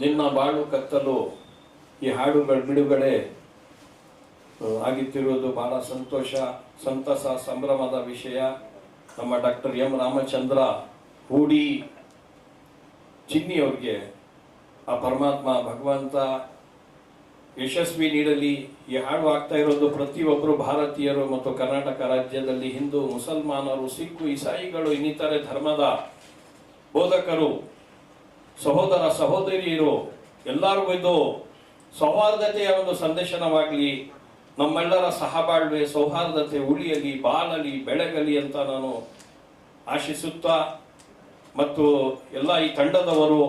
ನಿನ್ನ ಬಾಳು ಕತ್ತಲು, ಈ ಹಾಡುಗಳು ಬಿಡುಗಡೆ ಆಗಿತ್ತಿರುವುದು ಬಹಳ ಸಂತೋಷ, ಸಂತಸ, ಸಂಭ್ರಮದ ವಿಷಯ. ನಮ್ಮ ಡಾಕ್ಟರ್ ಎಂ ರಾಮಚಂದ್ರ ಹೂಡಿ ಚಿನ್ನಿ ಅವ್ರಿಗೆ ಆ ಪರಮಾತ್ಮ ಭಗವಂತ ಯಶಸ್ವಿ ನೀಡಲಿ. ಈ ಹಾಡು ಆಗ್ತಾ ಇರೋದು ಪ್ರತಿಯೊಬ್ಬರು ಭಾರತೀಯರು ಮತ್ತು ಕರ್ನಾಟಕ ರಾಜ್ಯದಲ್ಲಿ ಹಿಂದೂ, ಮುಸಲ್ಮಾನರು, ಸಿಖ್, ಇಸಾಯಿಗಳು, ಇನ್ನಿತರೆ ಧರ್ಮದ ಬೋಧಕರು. ಸಹೋದರ ಸಹೋದರಿಯರು ಎಲ್ಲರಿಗೂ ಇದು ಸೌಹಾರ್ದತೆಯ ಒಂದು ಸಂದೇಶನವಾಗಲಿ, ನಮ್ಮೆಲ್ಲರ ಸಹಬಾಳ್ವೆ, ಸೌಹಾರ್ದತೆ ಉಳಿಯಲಿ, ಬಾಳಲಿ, ಬೆಳಗಲಿ ಅಂತ ನಾನು ಆಶಿಸುತ್ತಾ ಮತ್ತು ಎಲ್ಲ ಈ ತಂಡದವರು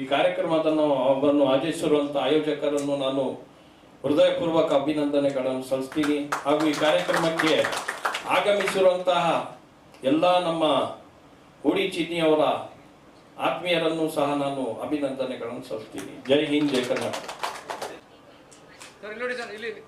ಈ ಕಾರ್ಯಕ್ರಮದನ್ನು ಅವರನ್ನು ಆಚರಿಸಿರುವಂಥ ಆಯೋಜಕರನ್ನು ನಾನು ಹೃದಯಪೂರ್ವಕ ಅಭಿನಂದನೆಗಳನ್ನು ಸಲ್ಲಿಸ್ತೀನಿ. ಹಾಗೂ ಈ ಕಾರ್ಯಕ್ರಮಕ್ಕೆ ಆಗಮಿಸಿರುವಂತಹ ಎಲ್ಲ ನಮ್ಮ ಹೂಡಿ ಚಿನ್ನಿಯವರ ಆತ್ಮೀಯರನ್ನು ಸಹ ನಾನು ಅಭಿನಂದನೆಗಳನ್ನು ಸಲ್ಲಿಸ್ತೀನಿ. ಜೈ ಹಿಂದ್ ಜೈ ಕರ್ನಾಟಕ. ಸರ್ ಇಲ್ಲಿ ನೋಡಿ ಸರ್ ಇಲ್ಲಿ ಇಲ್ಲಿ.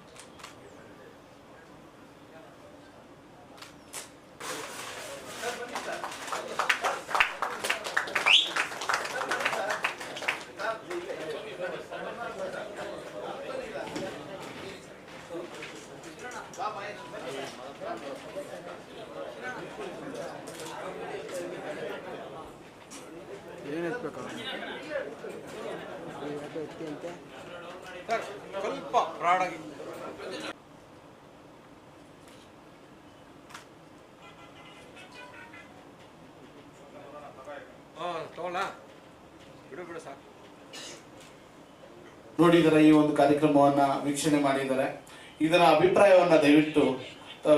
ಏನು ಎತ್ಬೇಕು? ಸ್ವಲ್ಪ ಪ್ರಾಡಾಗಿ ನೋಡಿದರೆ ಈ ಒಂದು ಕಾರ್ಯಕ್ರಮವನ್ನ ವೀಕ್ಷಣೆ ಮಾಡಿದರೆ ಇದರ ಅಭಿಪ್ರಾಯವನ್ನ ದಯವಿಟ್ಟು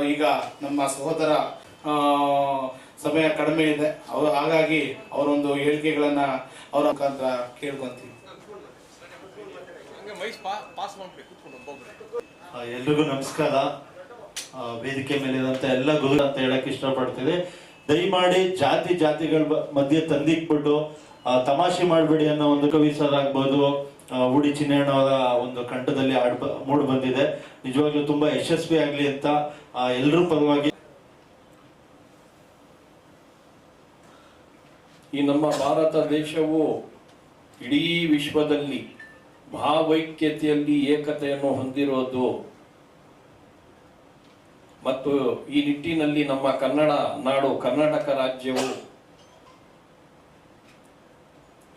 ಈಗ ನಮ್ಮ ಸಹೋದರ ಆ, ಸಮಯ ಕಡಿಮೆ ಇದೆ. ಅವರು ಹಾಗಾಗಿ ಅವರೊಂದು ಹೇಳಿಕೆಗಳನ್ನ ಅವರ ಮುಖಾಂತರ ಕೇಳ್ಕೊಂತೀವಿ. ಎಲ್ರಿಗೂ ನಮಸ್ಕಾರ. ವೇದಿಕೆ ಮೇಲೆ ಮೇಲಿರುವಂತ ಎಲ್ಲ ಗುರು ಅಂತ ಹೇಳಕ್ ಇಷ್ಟಪಡ್ತೀವಿ ದಯಮಾಡಿ ಜಾತಿ ಜಾತಿಗಳ ಬ- ಮಧ್ಯೆ ತಂದಿಕ್ಬಿಟ್ಟು ಆ, ತಮಾಷೆ ಮಾಡಬೇಡಿ ಅನ್ನೋ ಒಂದು ಕವಿ ಸರ್ ಆಗ್ಬೋದು ಉಡಿ ಚಿನ್ನಣ್ಣವರ ಒಂದು ಕಂಠದಲ್ಲಿ ಆಡ್ ಮೂಡ್ ಬಂದಿದೆ. ನಿಜವಾಗ್ಲೂ ತುಂಬಾ ಯಶಸ್ವಿ ಆಗ್ಲಿ ಅಂತ ಎಲ್ಲರೂ ಪರವಾಗಿ ಈ ನಮ್ಮ ಭಾರತ ದೇಶವು ಇಡೀ ವಿಶ್ವದಲ್ಲಿ ಭಾವೈಕ್ಯತೆಯಲ್ಲಿ ಏಕತೆಯನ್ನು ಹೊಂದಿರೋದು. ಮತ್ತು ಈ ನಿಟ್ಟಿನಲ್ಲಿ ನಮ್ಮ ಕನ್ನಡ ನಾಡು, ಕರ್ನಾಟಕ ರಾಜ್ಯವು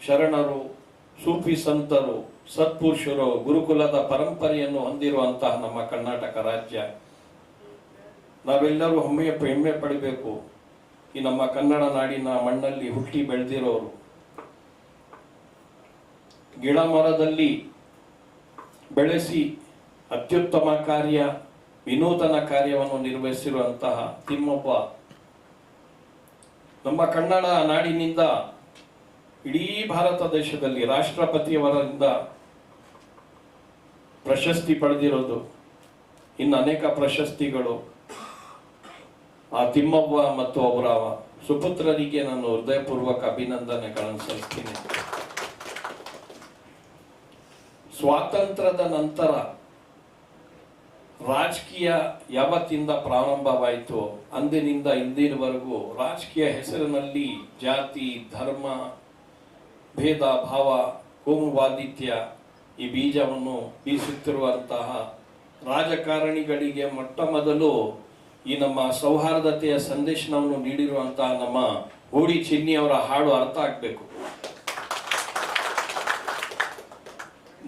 ಶರಣರು, ಸೂಫಿ ಸಂತರು, ಸತ್ಪುರುಷರು, ಗುರುಕುಲದ ಪರಂಪರೆಯನ್ನು ಹೊಂದಿರುವಂತಹ ನಮ್ಮ ಕರ್ನಾಟಕ ರಾಜ್ಯ. ನಾವೆಲ್ಲರೂ ಹೆಮ್ಮೆ ಹೆಮ್ಮೆ ಪಡಿಬೇಕು. ಈ ನಮ್ಮ ಕನ್ನಡ ನಾಡಿನ ಮಣ್ಣಲ್ಲಿ ಹುಟ್ಟಿ ಬೆಳೆದಿರೋರು. ಗಿಡ ಮರದಲ್ಲಿ ಬೆಳೆಸಿ ಅತ್ಯುತ್ತಮ ಕಾರ್ಯ, ವಿನೂತನ ಕಾರ್ಯವನ್ನು ನಿರ್ವಹಿಸಿರುವಂತಹ ತಿಮ್ಮಪ್ಪ. ನಮ್ಮ ಕನ್ನಡ ನಾಡಿನಿಂದ ಇಡೀ ಭಾರತ ದೇಶದಲ್ಲಿ ರಾಷ್ಟ್ರಪತಿಯವರಿಂದ ಪ್ರಶಸ್ತಿ ಪಡೆದಿರೋದು. ಇನ್ನು ಅನೇಕ ಪ್ರಶಸ್ತಿಗಳು. ಆ ತಿಮ್ಮವ್ವ ಮತ್ತು ಅವರ ಸುಪುತ್ರರಿಗೆ ನಾನು ಹೃದಯಪೂರ್ವಕ ಅಭಿನಂದನೆಗಳನ್ನು ಸಲ್ಲಿಸ್ತೀನಿ ಸ್ವಾತಂತ್ರ್ಯದ ನಂತರ ರಾಜಕೀಯ ಯಾವತ್ತಿಂದ ಪ್ರಾರಂಭವಾಯಿತು ಅಂದಿನಿಂದ ಇಂದಿನವರೆಗೂ ರಾಜಕೀಯ ಹೆಸರಿನಲ್ಲಿ ಜಾತಿ, ಧರ್ಮ, ಭೇದ, ಭಾವ ಕೋಮುವಾದಿತ್ಯ ಈ ಬೀಜವನ್ನು ಬೀಸುತ್ತಿರುವಂತಹ ರಾಜಕಾರಣಿಗಳಿಗೆ ಮೊಟ್ಟ ಮೊದಲು ಈ ನಮ್ಮ ಸೌಹಾರ್ದತೆಯ ಸಂದೇಶನವನ್ನು ನೀಡಿರುವಂತಹ ನಮ್ಮ ಹೂಡಿ ಚಿನ್ನಿಯವರ ಹಾಡು ಅರ್ಥ ಆಗ್ಬೇಕು.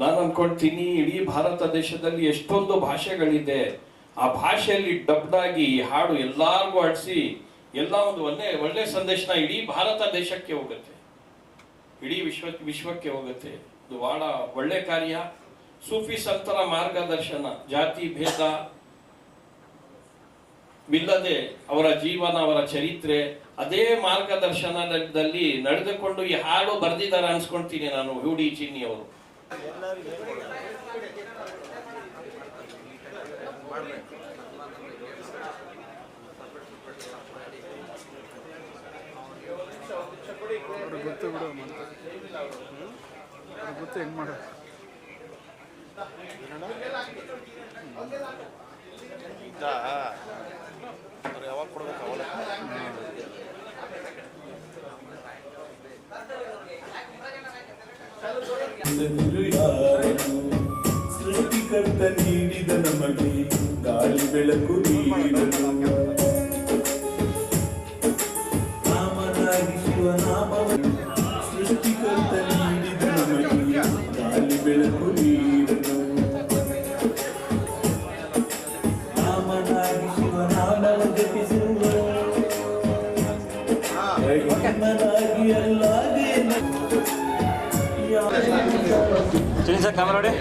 ನಾನು ಅನ್ಕೊಳ್ತೀನಿ ಇಡೀ ಭಾರತ ದೇಶದಲ್ಲಿ ಎಷ್ಟೊಂದು ಭಾಷೆಗಳಿದೆ. ಆ ಭಾಷೆಯಲ್ಲಿ ಡಬ್ಡಾಗಿ ಈ ಹಾಡು ಎಲ್ಲಾರ್ಗೂ ಆಡಿಸಿ ಎಲ್ಲ ಒಂದು ಒಳ್ಳೆ ಒಳ್ಳೆ ಸಂದೇಶನ ಇಡೀ ಭಾರತ ದೇಶಕ್ಕೆ ಹೋಗುತ್ತೆ. ಇಡೀ ವಿಶ್ವ, ವಿಶ್ವಕ್ಕೆ ಹೋಗುತ್ತೆ. ಇದು ಬಹಳ ಒಳ್ಳೆ ಕಾರ್ಯ. ಸೂಫಿ ಸಂತರ ಮಾರ್ಗದರ್ಶನ, ಜಾತಿ, ಭೇದ ವಿಲ್ಲದೆ ಅವರ ಜೀವನ, ಅವರ ಚರಿತ್ರೆ, ಅದೇ ಮಾರ್ಗದರ್ಶನದಲ್ಲಿ ನಡೆದುಕೊಂಡು ಈ ಹಾಡು ಬರೆದಿದ್ದಾರೆ ಅನ್ಸ್ಕೊಂತೀನಿ ನಾನು ಹೂಡಿ ಚಿನ್ನಿ ಅವರು. ಹೆಂಗೆ ಹ್ಞೂ ಎಸೆದಿರು ಯಾರನು ಸೃಷ್ಟಿಕರ್ತ ನೀಡಿದ ನಮಗೆ ಗಾಳಿ ಬೆಳಕು ನೀಡನು ನಾಮನಾಗಿ ಶಿವನಾಮವನ್ನು ಸೃಷ್ಟಿಕರ್ತ ನೀಡಿದ ನಮಗೆ ಗಾಳಿ ಬೆಳಕು ನೀಡನು ನಾಮನಾಗಿ ಶಿವನಾಮವ ಜಪಿಸುವ చూడండి సార్ కెమెరాడే